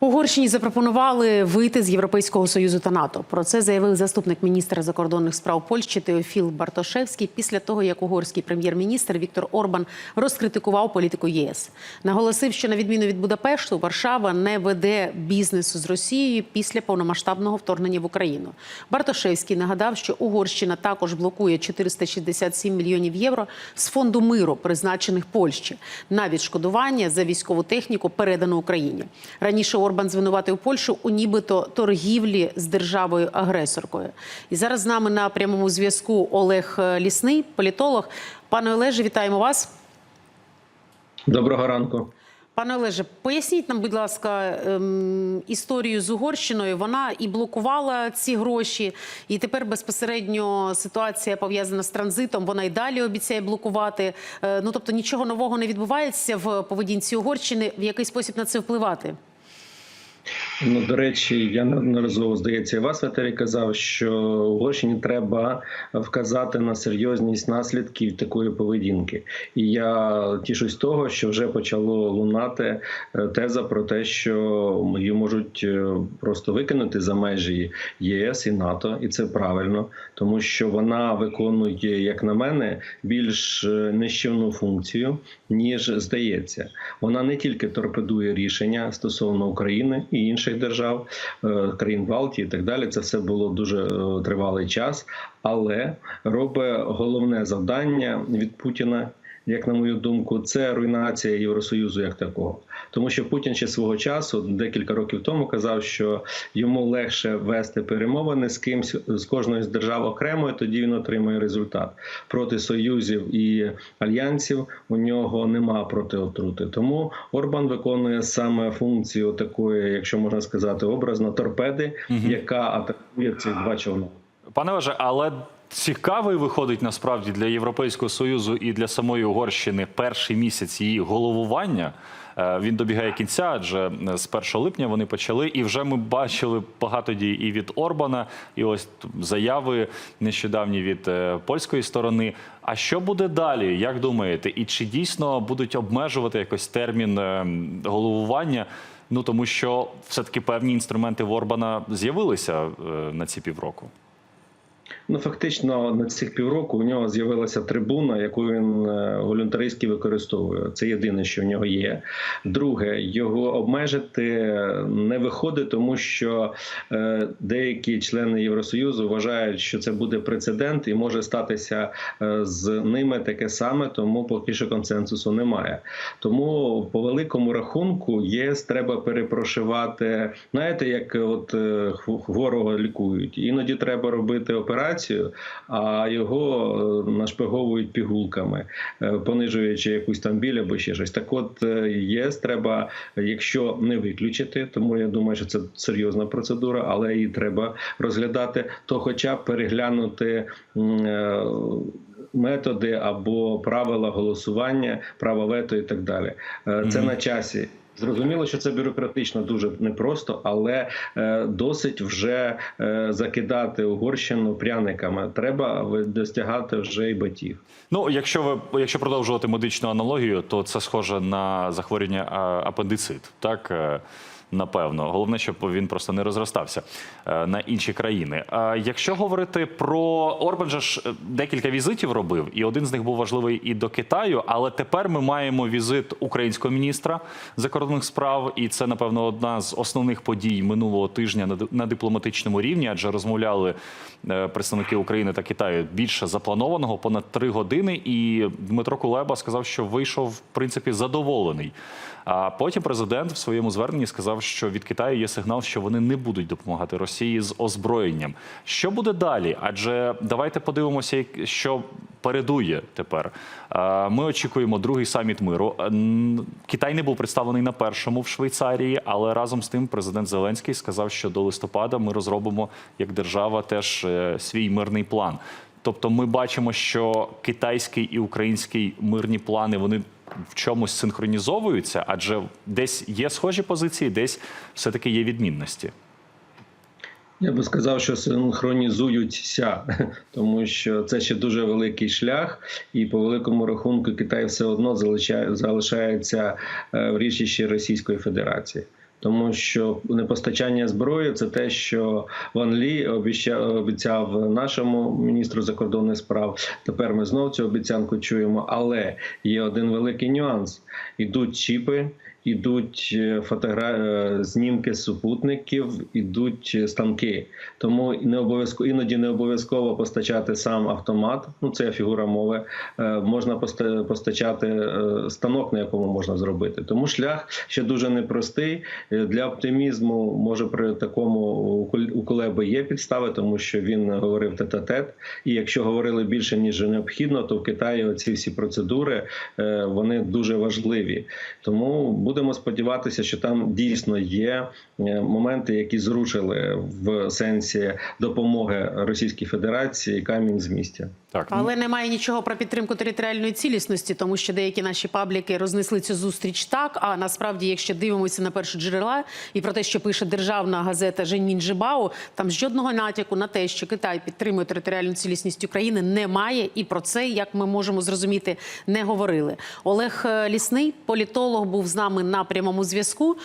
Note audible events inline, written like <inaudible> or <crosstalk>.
Угорщині запропонували вийти з Європейського союзу та НАТО. Про це заявив заступник міністра закордонних справ Польщі Теофіл Бартошевський після того, як угорський прем'єр-міністр Віктор Орбан розкритикував політику ЄС. Наголосив, що на відміну від Будапешту, Варшава не веде бізнесу з Росією після повномасштабного вторгнення в Україну. Бартошевський нагадав, що Угорщина також блокує 467 мільйонів євро з фонду миру, призначених Польщі, на відшкодування за військову техніку, передану Україні. Раніше Орбан звинуватив Польщу у нібито торгівлі з державою агресоркою. І зараз з нами на прямому зв'язку Олег Лісний, політолог. Пане Олеже, вітаємо вас. Доброго ранку. Пане Олеже, поясніть нам, будь ласка, ем, історію з Угорщиною. Вона і блокувала ці гроші, і тепер безпосередньо ситуація пов'язана з транзитом. Вона і далі обіцяє блокувати. Е, ну тобто нічого нового не відбувається в поведінці Угорщини. В який спосіб на це впливати? Ну, до речі, я неодноразово здається, і вас в етері казав, що Угорщині треба вказати на серйозність наслідків такої поведінки. І я тішусь того, що вже почало лунати е, теза про те, що її можуть е, просто викинути за межі ЄС і НАТО, і це правильно, тому що вона виконує, як на мене, більш е, нищівну функцію, ніж здається. Вона не тільки торпедує рішення стосовно України і інших держав, е, країн Балтії і так далі. Це все було дуже е, тривалий час, але робить головне завдання від Путіна. Як на мою думку, це руйнація Євросоюзу як такого, тому що Путін ще свого часу, декілька років тому, казав, що йому легше вести перемовини з кимсь з кожної з держав окремо, і тоді він отримує результат проти союзів і альянсів. У нього нема протиотрути. Тому Орбан виконує саме функцію такої, якщо можна сказати, образно торпеди, угу. яка атакує ці два човни. Пане Важе, але цікавий виходить насправді для Європейського союзу і для самої Угорщини перший місяць її головування. Він добігає кінця, адже з 1 липня вони почали, і вже ми бачили багато дій і від Орбана, і ось заяви нещодавні від польської сторони. А що буде далі? Як думаєте, і чи дійсно будуть обмежувати якось термін головування? Ну тому що все таки певні інструменти в Орбана з'явилися на ці півроку. Ну, фактично, на цих півроку у нього з'явилася трибуна, яку він волюнтаристськи використовує. Це єдине, що в нього є. Друге, його обмежити не виходить, тому що деякі члени Євросоюзу вважають, що це буде прецедент, і може статися з ними таке саме, тому поки що консенсусу немає. Тому по великому рахунку ЄС треба перепрошивати. Знаєте, як от хворого лікують, іноді треба робити операцію, а його нашпиговують пігулками, понижуючи якусь там біль або ще щось. Так, от ЄС треба, якщо не виключити, тому я думаю, що це серйозна процедура, але її треба розглядати, то, хоча б переглянути. Методи або правила голосування, право вето і так далі. Це mm -hmm. на часі. Зрозуміло, що це бюрократично дуже непросто, але е, досить вже е, закидати Угорщину пряниками. Треба достягати вже й батів. Ну, якщо ви якщо продовжувати медичну аналогію, то це схоже на захворювання апендицит, так. Напевно, головне, щоб він просто не розростався на інші країни. А якщо говорити про Орбан, же ж декілька візитів робив, і один з них був важливий і до Китаю. Але тепер ми маємо візит українського міністра закордонних справ, і це напевно одна з основних подій минулого тижня на дипломатичному рівні, адже розмовляли представники України та Китаю більше запланованого понад три години. І Дмитро Кулеба сказав, що вийшов в принципі задоволений. А потім президент в своєму зверненні сказав, що від Китаю є сигнал, що вони не будуть допомагати Росії з озброєнням. Що буде далі? Адже давайте подивимося, що передує тепер. Ми очікуємо другий саміт миру. Китай не був представлений на першому в Швейцарії, але разом з тим президент Зеленський сказав, що до листопада ми розробимо як держава теж свій мирний план. Тобто, ми бачимо, що китайський і український мирні плани вони в чомусь синхронізовуються, адже десь є схожі позиції, десь все таки є відмінності. Я би сказав, що синхронізуються, <laughs> тому що це ще дуже великий шлях, і по великому рахунку Китай все одно залишається в річищі Російської Федерації. Тому що непостачання зброї це те, що Ван Лі обіцяв, обіцяв нашому міністру закордонних справ. Тепер ми знову цю обіцянку чуємо. Але є один великий нюанс: ідуть чіпи. Ідуть е, фотогра... е, знімки супутників, ідуть е, станки. Тому не обов'язково іноді не обов'язково постачати сам автомат. Ну це фігура мови. Можна постачати станок, на якому можна зробити. Тому шлях ще дуже непростий. Для оптимізму може при такому у Кул- Кулеби є підстави, тому що він говорив тет-а-тет. І якщо говорили більше ніж необхідно, то в Китаї оці всі процедури вони дуже важливі. Тому будемо сподіватися, що там дійсно є е, моменти, які зрушили в сенсі допомоги Російській Федерації камінь з місця. Так, Але немає нічого про підтримку територіальної цілісності, тому що деякі наші пабліки рознесли цю зустріч так. А насправді, якщо дивимося на перші джерела і про те, що пише державна газета Женьмін Жибао, там жодного натяку на те, що Китай підтримує територіальну цілісність України, немає. І про це, як ми можемо зрозуміти, не говорили. Олег е, Лісний, політолог, був з нами на прямому зв'язку.